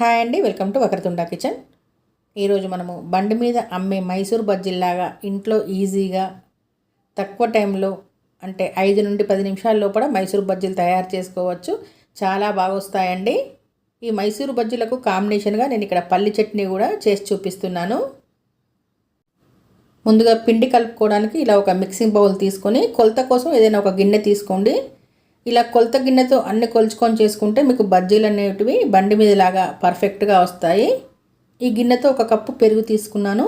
Hi అండి welcome to Vakratunda kitchen. ఈరోజు మనము బండి మీద అమ్మే మైసూర్ బజ్జీలాగా ఇంట్లో ఈజీగా తక్కువ టైంలో అంటే ఐదు నుండి పది నిమిషాల లోపల మైసూర్ బజ్జీలు తయారు చేసుకోవచ్చు. చాలా బాగా వస్తాయండి. ఈ మైసూర్ బజ్జీలకు కాంబినేషన్గా నేను ఇక్కడ పల్లి చట్నీ కూడా చేసి చూపిస్తున్నాను. ముందుగా పిండి కలుపుకోవడానికి ఇలా ఒక మిక్సింగ్ బౌల్ తీసుకొని కొలత కోసం ఏదైనా ఒక గిన్నె తీసుకోండి. ఇలా కొలత గిన్నెతో అన్ని కొలుచుకొని చేసుకుంటే మీకు బజ్జీలు అనేటివి బండి మీద లాగా పర్ఫెక్ట్గా వస్తాయి. ఈ గిన్నెతో ఒక కప్పు పెరుగు తీసుకున్నాను.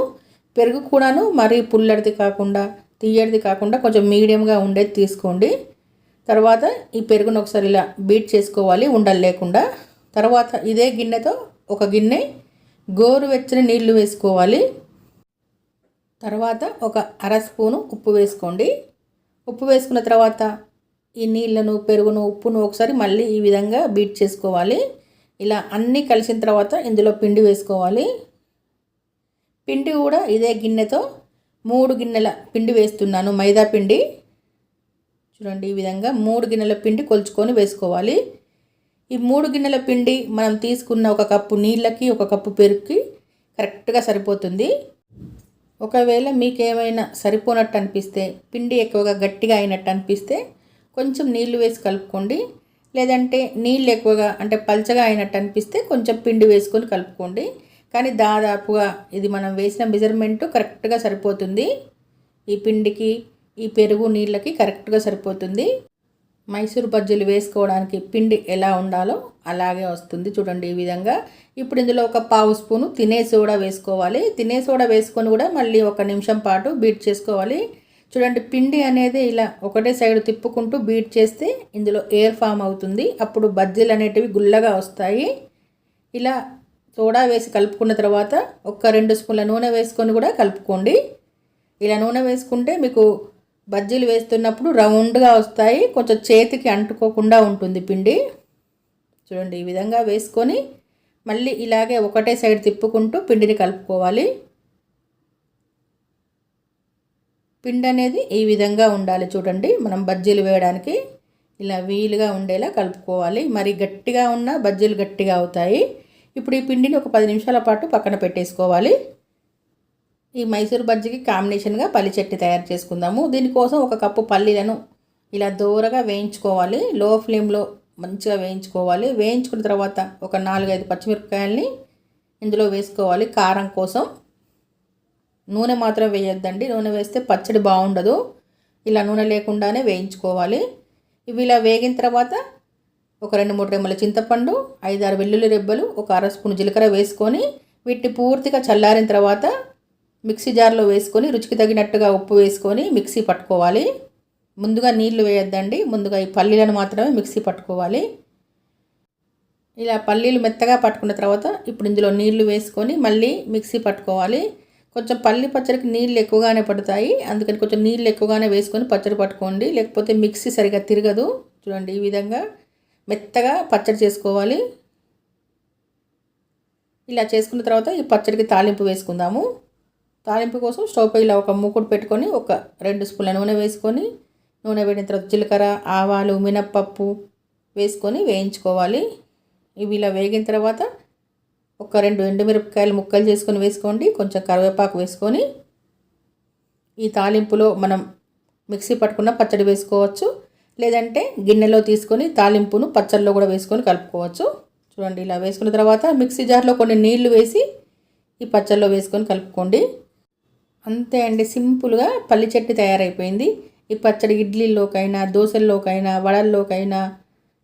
పెరుగు కూడాను మరీ పుల్లడిది కాకుండా తీయడిది కాకుండా కొంచెం మీడియంగా ఉండేది తీసుకోండి. తర్వాత ఈ పెరుగును ఒకసారి ఇలా బీట్ చేసుకోవాలి ఉండలు లేకుండా. తర్వాత ఇదే గిన్నెతో ఒక గిన్నె గోరువెచ్చని నీళ్ళు వేసుకోవాలి. తర్వాత ఒక అర స్పూను ఉప్పు వేసుకోండి. ఉప్పు వేసుకున్న తర్వాత ఈ నీళ్ళను పెరుగును ఉప్పును ఒకసారి మళ్ళీ ఈ విధంగా బీట్ చేసుకోవాలి. ఇలా అన్నీ కలిసిన తర్వాత ఇందులో పిండి వేసుకోవాలి. పిండి కూడా ఇదే గిన్నెతో మూడు గిన్నెల పిండి వేస్తున్నాను మైదా పిండి. చూడండి ఈ విధంగా మూడు గిన్నెల పిండి కొలుచుకొని వేసుకోవాలి. ఈ మూడు గిన్నెల పిండి మనం తీసుకున్న ఒక కప్పు నీళ్ళకి ఒక కప్పు పెరుగుకి కరెక్ట్గా సరిపోతుంది. ఒకవేళ మీకు ఏమైనా సరిపోనట్టు అనిపిస్తే పిండి ఎక్కువగా గట్టిగా అయినట్టు అనిపిస్తే కొంచెం నీళ్ళు వేసి కలుపుకోండి. లేదంటే నీళ్ళు ఎక్కువగా అంటే పల్చగా అయినట్టు అనిపిస్తే కొంచెం పిండి వేసుకొని కలుపుకోండి. కానీ దాదాపుగా ఇది మనం వేసిన మెజర్మెంట్ కరెక్ట్గా సరిపోతుంది. ఈ పిండికి ఈ పెరుగు నీళ్ళకి కరెక్ట్గా సరిపోతుంది. మైసూర్ బజ్జీలు వేసుకోవడానికి పిండి ఎలా ఉండాలో అలాగే వస్తుంది చూడండి ఈ విధంగా. ఇప్పుడు ఇందులో ఒక పావు స్పూను తినే సోడా వేసుకోవాలి. తినే సోడా వేసుకొని కూడా మళ్ళీ ఒక నిమిషం పాటు బీట్ చేసుకోవాలి. చూడండి పిండి అనేది ఇలా ఒకటే సైడ్ తిప్పుకుంటూ బీట్ చేస్తే ఇందులో ఎయిర్ ఫామ్ అవుతుంది. అప్పుడు బజ్జీలు అనేటివి గుల్లగా వస్తాయి. ఇలా సోడా వేసి కలుపుకున్న తర్వాత ఒక్క రెండు స్పూన్ల నూనె వేసుకొని కూడా కలుపుకోండి. ఇలా నూనె వేసుకుంటే మీకు బజ్జీలు వేస్తున్నప్పుడు రౌండ్గా వస్తాయి. కొంచెం చేతికి అంటుకోకుండా ఉంటుంది పిండి. చూడండి ఈ విధంగా వేసుకొని మళ్ళీ ఇలాగే ఒకటే సైడ్ తిప్పుకుంటూ పిండిని కలుపుకోవాలి. పిండి అనేది ఈ విధంగా ఉండాలి చూడండి. మనం బజ్జీలు వేయడానికి ఇలా వీలుగా ఉండేలా కలుపుకోవాలి. మరి గట్టిగా ఉన్న బజ్జీలు గట్టిగా అవుతాయి. ఇప్పుడు ఈ పిండిని ఒక పది నిమిషాల పాటు పక్కన పెట్టేసుకోవాలి. ఈ మైసూర్ బజ్జీకి కాంబినేషన్గా పల్లి చట్నీ తయారు చేసుకుందాము. దీనికోసం ఒక కప్పు పల్లీలను ఇలా దూరగా వేయించుకోవాలి. లో ఫ్లేమ్లో మంచిగా వేయించుకోవాలి. వేయించుకున్న తర్వాత ఒక నాలుగైదు పచ్చిమిరపకాయలని ఇందులో వేసుకోవాలి కారం కోసం. నూనె మాత్రం వేయొద్దండి. నూనె వేస్తే పచ్చడి బాగుండదు. ఇలా నూనె లేకుండానే వేయించుకోవాలి. ఇవి ఇలా వేగిన తర్వాత ఒక రెండు మూడు రెమ్మల చింతపండు ఐదు ఆరు వెల్లుల్లి రెబ్బలు ఒక అర స్పూన్ జీలకర్ర వేసుకొని వీటిని పూర్తిగా చల్లారిన తర్వాత మిక్సీ జార్లో వేసుకొని రుచికి తగినట్టుగా ఉప్పు వేసుకొని మిక్సీ పట్టుకోవాలి. ముందుగా నీళ్ళు వేయొద్దండి. ముందుగా ఈ పల్లీలను మాత్రమే మిక్సీ పట్టుకోవాలి. ఇలా పల్లీలు మెత్తగా పట్టుకున్న తర్వాత ఇప్పుడు ఇందులో నీళ్ళు వేసుకొని మళ్ళీ మిక్సీ పట్టుకోవాలి. కొంచెం పల్లి పచ్చడికి నీళ్ళు ఎక్కువగానే పడతాయి. అందుకని కొంచెం నీళ్ళు ఎక్కువగానే వేసుకొని పచ్చడి పట్టుకోండి. లేకపోతే మిక్సీ సరిగా తిరగదు. చూడండి ఈ విధంగా మెత్తగా పచ్చడి చేసుకోవాలి. ఇలా చేసుకున్న తర్వాత ఈ పచ్చడికి తాలింపు వేసుకుందాము. తాలింపు కోసం స్టవ్ పై ఇలా ఒక మూకుడు పెట్టుకొని ఒక రెండు స్పూన్ల నూనె వేసుకొని నూనె వేడిన తర్వాత జీలకర్ర ఆవాలు మినప్పప్పు వేసుకొని వేయించుకోవాలి. ఇవి ఇలా వేగిన తర్వాత ఒక రెండు ఎండుమిరపకాయలు ముక్కలు చేసుకొని వేసుకోండి. కొంచెం కరివేపాకు వేసుకొని ఈ తాలింపులో మనం మిక్సీ పట్టుకున్న పచ్చడి వేసుకోవచ్చు. లేదంటే గిన్నెలో తీసుకొని తాలింపును పచ్చడిలో కూడా వేసుకొని కలుపుకోవచ్చు. చూడండి ఇలా వేసుకున్న తర్వాత మిక్సీ జార్లో కొన్ని నీళ్ళు వేసి ఈ పచ్చడిలో వేసుకొని కలుపుకోండి. అంతే అండి సింపుల్గా పల్లి చట్నీ తయారైపోయింది. ఈ పచ్చడి ఇడ్లీలోకైనా దోశల్లోకైనా వడల్లోకైనా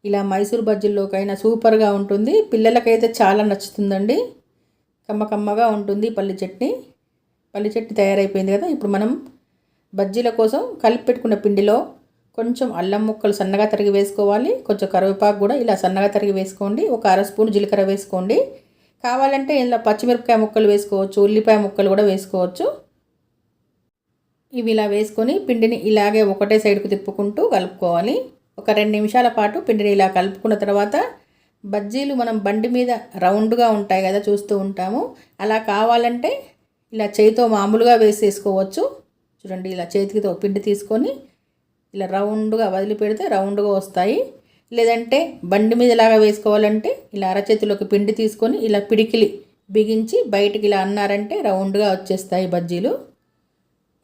ఇలా మైసూర్ బజ్జీల్లోకైనా సూపర్గా ఉంటుంది. పిల్లలకైతే చాలా నచ్చుతుందండి. కమ్మ కమ్మగా ఉంటుంది పల్లి చట్నీ. పల్లి చట్నీ తయారైపోయింది కదా. ఇప్పుడు మనం బజ్జీల కోసం కలిపి పెట్టుకున్న పిండిలో కొంచెం అల్లం ముక్కలు సన్నగా తరిగి వేసుకోవాలి. కొంచెం కరివేపాకు కూడా ఇలా సన్నగా తరిగి వేసుకోండి. ఒక అర స్పూన్ జీలకర్ర వేసుకోండి. కావాలంటే ఇందులో పచ్చిమిరపకాయ ముక్కలు వేసుకోవచ్చు. ఉల్లిపాయ ముక్కలు కూడా వేసుకోవచ్చు. ఇవి ఇలా వేసుకొని పిండిని ఇలాగే ఒకటే సైడ్కు తిప్పుకుంటూ కలుపుకోవాలి. ఒక రెండు నిమిషాల పాటు పిండిని ఇలా కలుపుకున్న తర్వాత బజ్జీలు మనం బండి మీద రౌండ్గా ఉంటాయి కదా చూస్తూ ఉంటాము. అలా కావాలంటే ఇలా చేతితో మామూలుగా వేసేసుకోవచ్చు. చూడండి ఇలా చేతికితో పిండి తీసుకొని ఇలా రౌండ్గా వదిలిపెడితే రౌండ్గా వస్తాయి. లేదంటే బండి మీద లాగా వేసుకోవాలంటే ఇలా అరచేతిలోకి పిండి తీసుకొని ఇలా పిడికిలి బిగించి బయటికి ఇలా అన్నారంటే రౌండ్గా వచ్చేస్తాయి బజ్జీలు.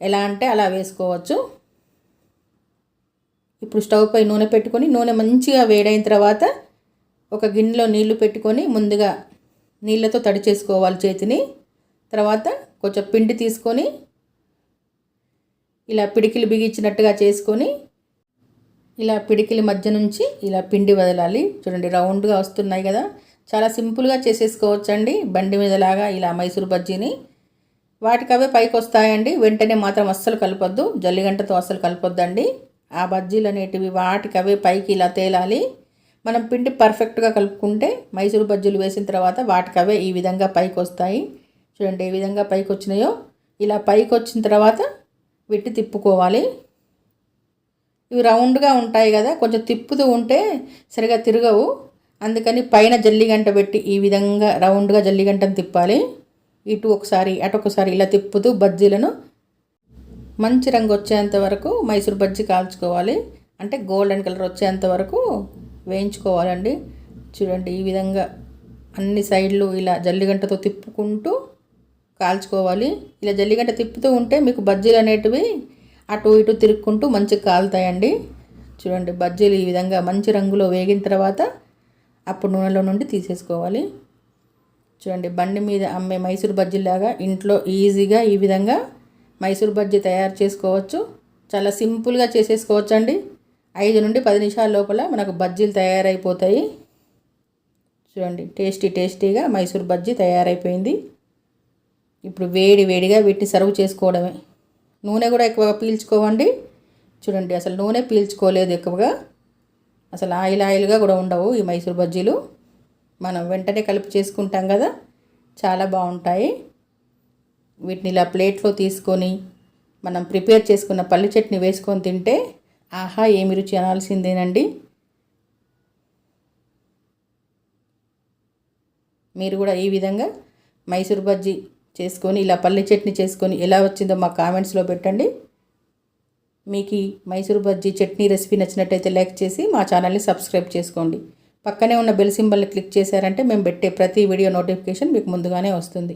ఎలా అంటే అలా వేసుకోవచ్చు. ఇప్పుడు స్టవ్ పై నూనె పెట్టుకొని నూనె మంచిగా వేడైన తర్వాత ఒక గిన్నెలో నీళ్ళు పెట్టుకొని ముందుగా నీళ్ళతో తడి చేసుకోవాలి చేతిని. తర్వాత కొంచెం పిండి తీసుకొని ఇలా పిడికిలు బిగించినట్టుగా చేసుకొని ఇలా పిడికిలి మధ్య నుంచి ఇలా పిండి వదలాలి. చూడండి రౌండ్గా వస్తున్నాయి కదా. చాలా సింపుల్గా చేసేసుకోవచ్చండి బండి మీదలాగా ఇలా మైసూర్ బజ్జీని. వాటికి అవే పైకి వస్తాయండి వెంటనే మాత్రం అస్సలు కలపొద్దు. జల్లిగంటతో అస్సలు కలపొద్దండి. ఆ బజ్జీలు అనేటివి వాటికి అవే పైకి ఇలా తేలాలి. మనం పిండి పర్ఫెక్ట్గా కలుపుకుంటే మైసూర్ బజ్జీలు వేసిన తర్వాత వాటికి అవే ఈ విధంగా పైకి వస్తాయి చూడండి ఏ విధంగా పైకి వచ్చినాయో ఇలా పైకి వచ్చిన తర్వాత విట్టి తిప్పుకోవాలి. ఇవి రౌండ్గా ఉంటాయి కదా కొంచెం తిప్పుతూ ఉంటే సరిగా తిరగవు. అందుకని పైన జల్లిగంట పెట్టి ఈ విధంగా రౌండ్గా జల్లిగంటను తిప్పాలి. ఇటు ఒకసారి అటు ఒకసారి ఇలా తిప్పుతూ బజ్జీలను మంచి రంగు వచ్చేంత వరకు మైసూర్ బజ్జి కాల్చుకోవాలి. అంటే గోల్డెన్ కలర్ వచ్చేంత వరకు వేయించుకోవాలండి. చూడండి ఈ విధంగా అన్ని సైడ్లు ఇలా జల్లిగంటతో తిప్పుకుంటూ కాల్చుకోవాలి. ఇలా జల్లిగంట తిప్పుతూ ఉంటే మీకు బజ్జీలు అనేటివి అటు ఇటు తిరుక్కుంటూ మంచిగా కాలుతాయండి. చూడండి బజ్జీలు ఈ విధంగా మంచి రంగులో వేగిన తర్వాత అప్పుడు నూనెలో నుండి తీసేసుకోవాలి. చూడండి బండి మీద అమ్మే మైసూర్ బజ్జీలాగా ఇంట్లో ఈజీగా ఈ విధంగా మైసూర్ బజ్జీ తయారు చేసుకోవచ్చు. చాలా సింపుల్గా చేసేసుకోవచ్చు అండి ఐదు నుండి పది నిమిషాల లోపల మనకు బజ్జీలు తయారైపోతాయి. చూడండి టేస్టీ టేస్టీగా మైసూర్ బజ్జీ తయారైపోయింది. ఇప్పుడు వేడి వేడిగా వీటిని సర్వ్ చేసుకోవడమే. నూనె కూడా ఎక్కువగా పీల్చుకోవండి. చూడండి అసలు నూనె పీల్చుకోలేదు ఎక్కువగా. అసలు ఆయిల్ ఆయిల్గా కూడా ఉండవు ఈ మైసూర్ బజ్జీలు. మనం వెంటనే కలిపి చేసుకుంటాం కదా. చాలా బాగుంటాయి. వీటిని ఇలా ప్లేట్లో తీసుకొని మనం ప్రిపేర్ చేసుకున్న పల్లి చట్నీ వేసుకొని తింటే ఆహా ఏమి రుచి అనాల్సిందేనండి? మీరు కూడా ఈ విధంగా మైసూర్ బజ్జీ చేసుకొని ఇలా పల్లి చట్నీ చేసుకొని ఎలా వచ్చిందో మా కామెంట్స్లో పెట్టండి. మీకు ఈ మైసూర్ బజ్జీ చట్నీ రెసిపీ నచ్చినట్టయితే లైక్ చేసి మా ఛానల్ని సబ్స్క్రైబ్ చేసుకోండి. పక్కనే ఉన్న బెల్ సింబల్ని క్లిక్ చేశారంటే మేము పెట్టే ప్రతి వీడియో నోటిఫికేషన్ మీకు ముందుగానే వస్తుంది.